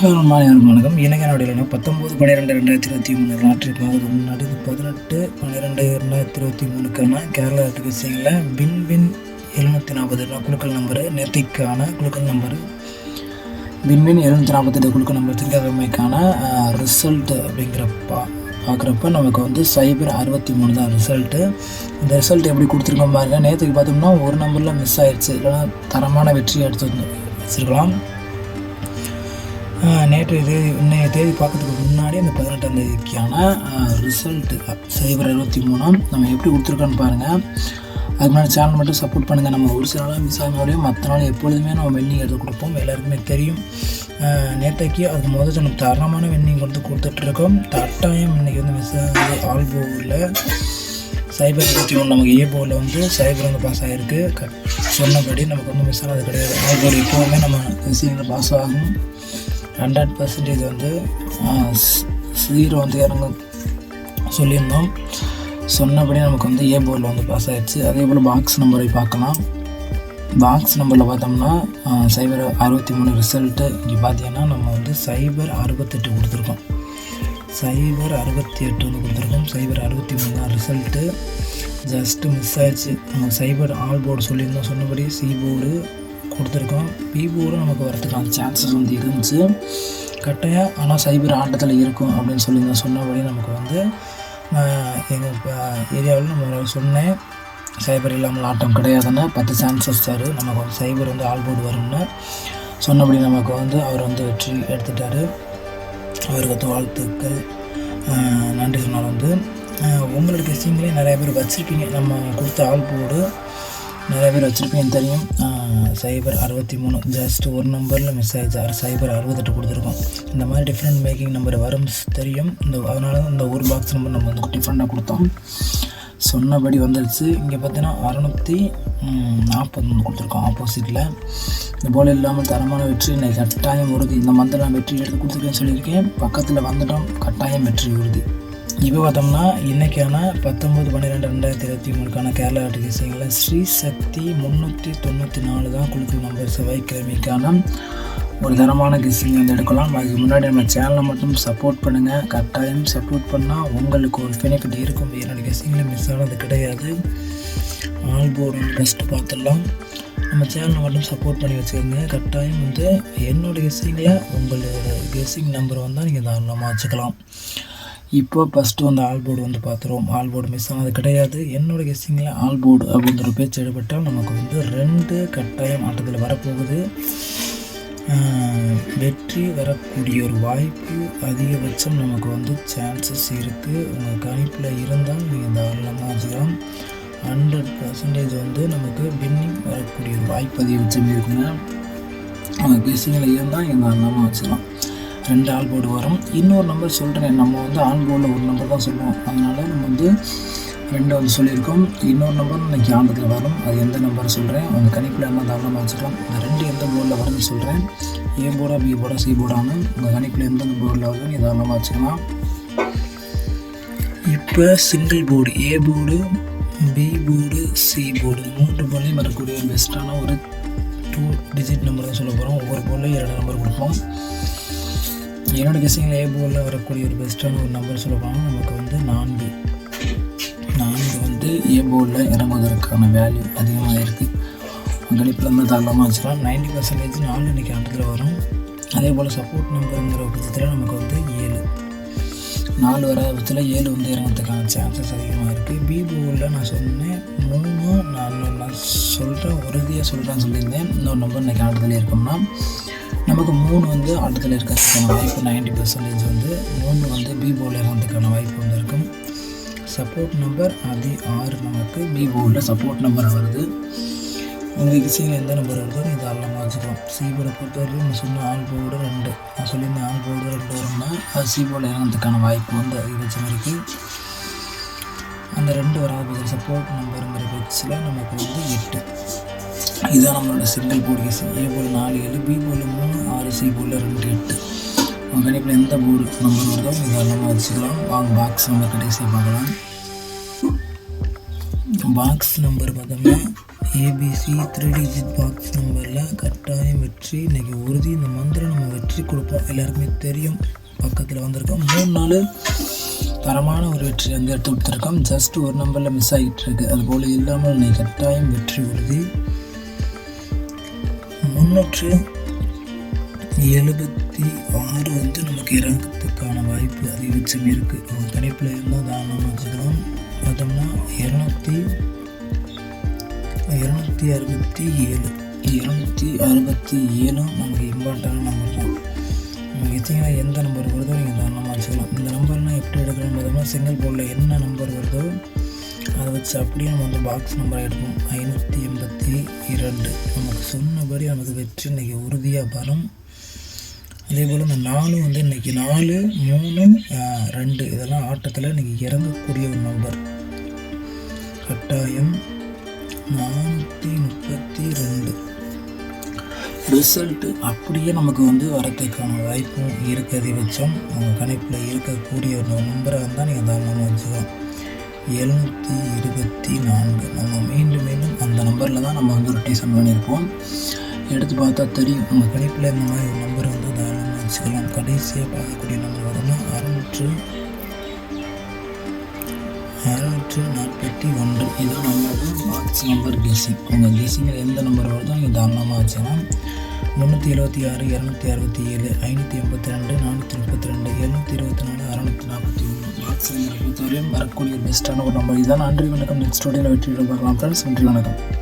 Hello மாநிலம் வணக்கம். இணைய நாடுகளில் பத்தொம்போது பன்னிரெண்டு ரெண்டாயிரத்தி இருபத்தி மூணு நாட்டிற்கு முன்னாடி பதினெட்டு பன்னிரெண்டு ரெண்டாயிரத்தி இருபத்தி மூணுக்கான கேரளா விஷயங்களில் பின் பின் எழுநூற்றி நாற்பது குழுக்கள் நம்பரு நேர்த்திக்கான குழுக்கள் நம்பரு பின் பின் எழுநூற்றி நாற்பத்தெட்டு குழுக்கள் நம்பர் திங்கக்கிழமைக்கான ரிசல்ட் அப்படிங்கிற பா பார்க்குறப்ப நமக்கு வந்து சைபர் அறுபத்தி மூணு தான் ரிசல்ட்டு இந்த ரிசல்ட் எப்படி கொடுத்துருக்கோம் பாருங்கள் நேற்றுக்கு பார்த்தோம்னா ஒரு நம்பரில் மிஸ் ஆயிடுச்சு இல்லைன்னா தரமான வெற்றியை எடுத்து வந்து வச்சுருக்கலாம். நேற்று இது இன்னைய தேதி பார்க்கறதுக்கு முன்னாடி அந்த பதினெட்டாம் தேதிக்கான ரிசல்ட்டு சைபர் இருபத்தி மூணாம் நம்ம எப்படி கொடுத்துருக்கோன்னு பாருங்கள் அதுக்கு முன்னாடி சேனல் மட்டும் சப்போர்ட் பண்ணுங்கள் நம்ம ஒரு சில நாள் மிஸ் ஆகினாலையும் மற்ற நாள் எப்பொழுதுமே நம்ம வெண்ணிங் எடுத்து கொடுப்போம். எல்லாருக்குமே தெரியும். நேற்றைக்கு அதுக்கு முதல் நம்ம தரமான வெண்ணிங் வந்து கொடுத்துட்ருக்கோம். தட்டாயம் இன்றைக்கி வந்து மிஸ் ஆகுது. ஆல்போவில் சைபர் இருபத்தி ஒன்று நமக்கு ஏ போர்டில் வந்து சைபர் வந்து பாஸ் ஆகிருக்கு க சொன்னபடி நமக்கு வந்து மிஸ் ஆனது கிடையாது. ஆல்போர்டு எப்போவுமே நம்ம விஷயங்கள் பாஸ் ஆகும். ஹண்ட்ரட் பர்சன்டேஜ் வந்து ஜீரோ வந்து இறங்க சொல்லியிருந்தோம். சொன்னபடி நமக்கு வந்து ஏ போர்டில் வந்து பாஸ் ஆகிடுச்சு அதே போல் பாக்ஸ் நம்பரை பார்க்கலாம். பாக்ஸ் நம்பரில் பார்த்தோம்னா சைபர் அறுபத்தி மூணு ரிசல்ட்டு இங்கே பார்த்தீங்கன்னா நம்ம வந்து சைபர் அறுபத்தெட்டு கொடுத்துருக்கோம். சைபர் அறுபத்தி எட்டு வந்து கொடுத்துருக்கோம். சைபர் அறுபத்தி மூணு தான் ரிசல்ட்டு ஜஸ்ட்டு மிஸ் ஆயிடுச்சு. நம்ம சைபர் ஆல் போர்டு சொல்லியிருந்தோம். சொன்னபடி சி போர்டு கொடுத்துருக்கோம். பி நமக்கு வரதுக்கான சான்சஸ் வந்து இருந்துச்சு. கட்டாயம் ஆனால் சைபர் ஆட்டத்தில் இருக்கும் அப்படின்னு சொல்லி நான் சொன்னபடி நமக்கு வந்து எங்கள் ஏரியாவில் நம்ம சொன்னேன். சைபர் இல்லாமல் ஆட்டம் கிடையாதுன்னா. பத்து சான்சஸ் தரு. நமக்கு வந்து சைபர் வந்து ஆல் போர்டு வரும்னு சொன்னபடி நமக்கு வந்து அவர் வந்து வெற்றி எடுத்துட்டார். அவருக்கு வாழ்த்துக்கள். நன்றி சொன்னால் வந்து. உங்களுடைய கெஸ்டிங்லேயே நிறைய பேர் வச்சுருக்கீங்க. நம்ம கொடுத்த ஆள் போர்டு நிறைய பேர் வச்சுருப்பேன் தெரியும். சைபர் அறுபத்தி மூணு ஜஸ்ட் ஒரு நம்பரில் மிஸ் ஆகிடுச்சு சைபர் அறுபத்தெட்டு கொடுத்துருக்கோம். இந்த மாதிரி டிஃப்ரெண்ட் மேக்கிங் நம்பர் வரும் தெரியும். இந்த அதனால தான் இந்த ஒரு பாக்ஸ் நம்பர் நம்ம வந்து டிஃப்ரெண்ட்டாக கொடுத்தோம். சொன்னபடி வந்துடுச்சு இங்கே பார்த்தீங்கன்னா அறநூற்றி நாற்பது வந்து கொடுத்துருக்கோம் ஆப்போசிட்டில் இந்த போல் இல்லாமல் தரமான வெற்றி இன்னைக்கு கட்டாயம் உறுதி. இந்த மந்தில் நான் வெற்றி எடுத்து கொடுத்துருக்கேன்னு சொல்லியிருக்கேன். பக்கத்தில் வந்துட்டோம் கட்டாயம் வெற்றி உறுதி. இப்போ பார்த்தோம்னா இன்றைக்கான பத்தொம்பது பன்னிரெண்டு ரெண்டாயிரத்தி இருபத்தி மூணுக்கான கேரளா விஷயங்களில் ஸ்ரீ சக்தி முந்நூற்றி தொண்ணூற்றி நாலு தான் குழுக்கள் நம்பர் செவ்வாய்க்கிழமைக்கான ஒரு தரமான கெஸ்ஸிங் வந்து எடுக்கலாம் அதுக்கு முன்னாடி நம்ம சேனலை மட்டும் சப்போர்ட் பண்ணுங்கள் கட்டாயம் சப்போர்ட் பண்ணால் உங்களுக்கு ஒரு பெனிஃபிட் இருக்கும். என்னோடய கெஸ்ஸிங்கில் மிஸ் ஆனது கிடையாது. ஆல் போர்டு வந்து பார்த்துடலாம். நம்ம சேனலை மட்டும் சப்போர்ட் பண்ணி வச்சுக்கோங்க. கட்டாயம் வந்து என்னோடய கெஸ்ஸிங்கில் உங்களோட கெஸ்ஸிங் நம்பர் வந்தால் நீங்கள் தாராளமாக வச்சுக்கலாம். இப்போ ஃபஸ்ட்டு வந்து ஆல்போர்டு வந்து பார்த்துருவோம். ஆல்போர்டு மிஸ் ஆனது கிடையாது. என்னோட கெஸ்ஸிங்கில் ஆல்போர்டு அப்படிங்கிற ஒரு பேச்சு எடுபட்டால் நமக்கு வந்து ரெண்டு கட்டாயம் ஆட்டத்தில் வரப்போகுது. வெற்றி வரக்கூடிய ஒரு வாய்ப்பு அதிகபட்சம் நமக்கு வந்து சான்சஸ் இருக்குது உங்கள் கணிப்பில் இருந்தால் நீங்கள் தாராளமாக வச்சுக்கலாம் ஹண்ட்ரட் பர்சன்டேஜ் வந்து நமக்கு பின்னிங் வரக்கூடிய ஒரு வாய்ப்பு அதிகபட்சம் இருக்குங்க. அவங்க கெஸ்ஸிங்கில் இருந்தால் நீங்கள் தாராளமாக வச்சுக்கலாம் ரெண்டு ஆல் போர்டு வரும். இன்னொரு நம்பர் சொல்கிறேன் நம்ம வந்து ஆன் போர்டில் ஒரு நம்பர் தான் சொல்லுவோம். அதனால் நம்ம வந்து ரெண்டு வந்து சொல்லியிருக்கோம். இன்னொரு நம்பர் எனக்கு ஞாபகத்தில் வரும். அது எந்த நம்பர் சொல்கிறேன் உங்கள் கணிப்பில் என்ன தாராளமாக வச்சுக்கலாம். இந்த ரெண்டு எந்த போர்டில் வரும்னு சொல்கிறேன் ஏ போர்டா பி போர்டா சி போர்டான்னு உங்கள் கணிப்பில் எந்த போர்டில் வருதுன்னு நீ தாராளமாக வச்சுக்கலாம். இப்போ single board A board B board C board மூன்று போர்ட்லேயும் வரக்கூடிய ஒரு பெஸ்ட்டான ஒரு டூ டிஜிட் நம்பர் தான் சொல்ல போகிறோம் ஒவ்வொரு போர்ட்லையும் இரண்டு நம்பர் கொடுப்போம். என்னோடய கெஸ்ஸிங்கில் ஏ போர்டில் வரக்கூடிய ஒரு பெஸ்ட்டான ஒரு நம்பர் சொல்லுவாங்க. நமக்கு வந்து நான்கு. நான்கு வந்து ஏ போர்டில் இறங்குவதற்கான வேல்யூ அதிகமாக இருக்குது கணிப்பில் வந்து தாராளமாக வச்சுக்கலாம். நைன்டி பர்சன்டேஜ் நாலு இன்றைக்கி ஆட்டத்தில் வரும். அதே போல் சப்போர்ட் நம்பருங்கிற பட்சத்தில் நமக்கு வந்து ஏழு. நாலு வர பட்சத்தில் ஏழு வந்து இறங்கிறதுக்கான சான்சஸ் அதிகமாக இருக்குது பி போர்டில் நான் சொன்னேன் மூணு நான் நான் சொல்கிறேன் உறுதியாக சொல்கிறேன்னு சொல்லியிருந்தேன். இன்னொரு நம்பர் இன்றைக்கி ஆட்டத்தில் இருக்கோம்னா நமக்கு மூணு வந்து ஆட்டத்தில் இருக்கிறதுக்கான வாய்ப்பு நைன்டி பர்சன்டேஜ் வந்து மூணு வந்து பி போர்டில் இறங்கிறதுக்கான வாய்ப்பு வந்து இருக்கும். சப்போர்ட் நம்பர் அது ஆறு நமக்கு பி போர்டில் சப்போர்ட் நம்பர் வருது. உங்கள் கிசியில் எந்த நம்பர் வருதோ இது தாராளமாக வச்சுக்கலாம். சி போர்டை பொறுத்தவரைக்கும் நான் சொன்ன ஆல் போர்டு ரெண்டு. நான் சொல்லியிருந்தேன் ஆள் போர்டு ரெண்டு வரும்னா அது சி போர்டில் இறங்கிறதுக்கான வாய்ப்பு வந்து அதிகபட்சம் இருக்குது அந்த ரெண்டு வராத சப்போர்ட் நம்பருங்கிற பட்சத்தில் நமக்கு வந்து எட்டு. இதுதான் நம்மளோட சிங்கிள் போர்டு கேஸ். ஏ போல் நாலு ஏழு பி போல் மூணு ஆறு சி போல் ரெண்டு எட்டு. உங்கள் கணிப்பில் எந்த போர்டு நம்பர் வருதோ நீங்கள் எல்லாமே வச்சுக்கலாம். வாங்க பாக்ஸ் நம்பர் கடைசியாக பார்க்கலாம். பாக்ஸ் நம்பர் பார்த்தோம்னா A B C three digit box நம்பரில் கட்டாயம் வெற்றி. இன்றைக்கி உறுதி. இந்த மந்திரம் நம்ம வெற்றி கொடுப்போம். எல்லாருக்குமே தெரியும். பக்கத்தில் வந்திருக்கோம். மூணு நாள் தரமான ஒரு வெற்றி வந்து எடுத்து கொடுத்துருக்கோம். ஜஸ்ட் ஒரு நம்பரில் மிஸ் ஆகிட்டு இருக்கு. அதுபோல் இல்லாமல் இன்னைக்கு கட்டாயம் வெற்றி உறுதி. முன்னூற்று எழுபத்தி ஆறு வந்து நமக்கு இறங்கிறதுக்கான வாய்ப்பு அதிகபட்சம் இருக்குது அவங்க தனிப்பில் இருந்தால் தாராளமாக வச்சுக்கலாம் பார்த்தோம்னா இரநூத்தி இரநூத்தி அறுபத்தி ஏழு. இரநூத்தி அறுபத்தி ஏழும் நமக்கு இம்பார்ட்டான நம்பர் தான். நீங்கள் வச்சிங்கன்னா எந்த நம்பர் வருதோ நீங்கள் தாராளமாக வச்சுக்கலாம் இந்த நம்பர்னால் எப்படி எடுக்கணும் பார்த்தோம்னா சிங்கிள் போர்டில் என்ன நம்பர் வருதோ அதை வச்சு அப்படியே நம்ம வந்து பாக்ஸ் நம்பரை எடுப்போம் ஐநூற்றி எண்பத்தி இரண்டு. நமக்கு சொன்னபடி நமக்கு வெற்றி இன்றைக்கி உறுதியாக வரும். அதே போல் இந்த நாலு வந்து இன்றைக்கி நாலு மூணு ரெண்டு. இதெல்லாம் ஆட்டத்தில் இன்றைக்கி இறங்கக்கூடிய ஒரு நம்பர் கட்டாயம் நானூற்றி முப்பத்தி ரெண்டு. ரிசல்ட்டு அப்படியே நமக்கு வந்து வரத்துக்கான வாய்ப்பும் இருக்குது வச்சோம் உங்கள் கணிப்பில் இருக்கக்கூடிய ஒரு நம்பரை வந்தால் நீங்கள் தாராளமாக வச்சுக்கலாம். எழுநூற்றி இருபத்தி நான்கு. நம்ம மீண்டும் மீண்டும் அந்த நம்பரில் தான் நம்ம வந்து ரொட்டேஷன் பண்ணியிருப்போம். எடுத்து பார்த்தா தெரியும். உங்கள் கணிப்பில் இந்த மாதிரி ஒரு நம்பர் வந்து தாராளமாக வச்சுக்கலாம். கடைசியாக பார்க்கக்கூடிய நம்பர் பார்த்தோம்னா அறுநூற்று அறுநூற்று நாற்பத்தி ஒன்று. இதுதான் நம்மளோட மார்க்ஸ் நம்பர் கேசிங் உங்கள் கேசிங்கில் எந்த நம்பர் வருதோ நீங்கள் தாராளமாக வச்சுக்கலாம். முந்நூற்றி எழுபத்தி ஆறு இரநூத்தி அறுபத்தி ஏழு ஐநூற்றி எண்பத்தி ரெண்டு நானூற்றி முப்பத்தி ரெண்டு எழுநூற்றி இருபத்தி நாலு அறநூற்றி நாற்பத்தி ஒன்று. ஸோ நம்பரை பொறுத்தவரையும் வரக்கூடிய பெஸ்ட்டான ஒரு நம்பர் இதுதான் நன்றி வணக்கம். நெக்ஸ்ட் வீடியோவில் வெற்றி பார்க்கலாம் ஃப்ரெண்ட்ஸ் நன்றி வணக்கம்.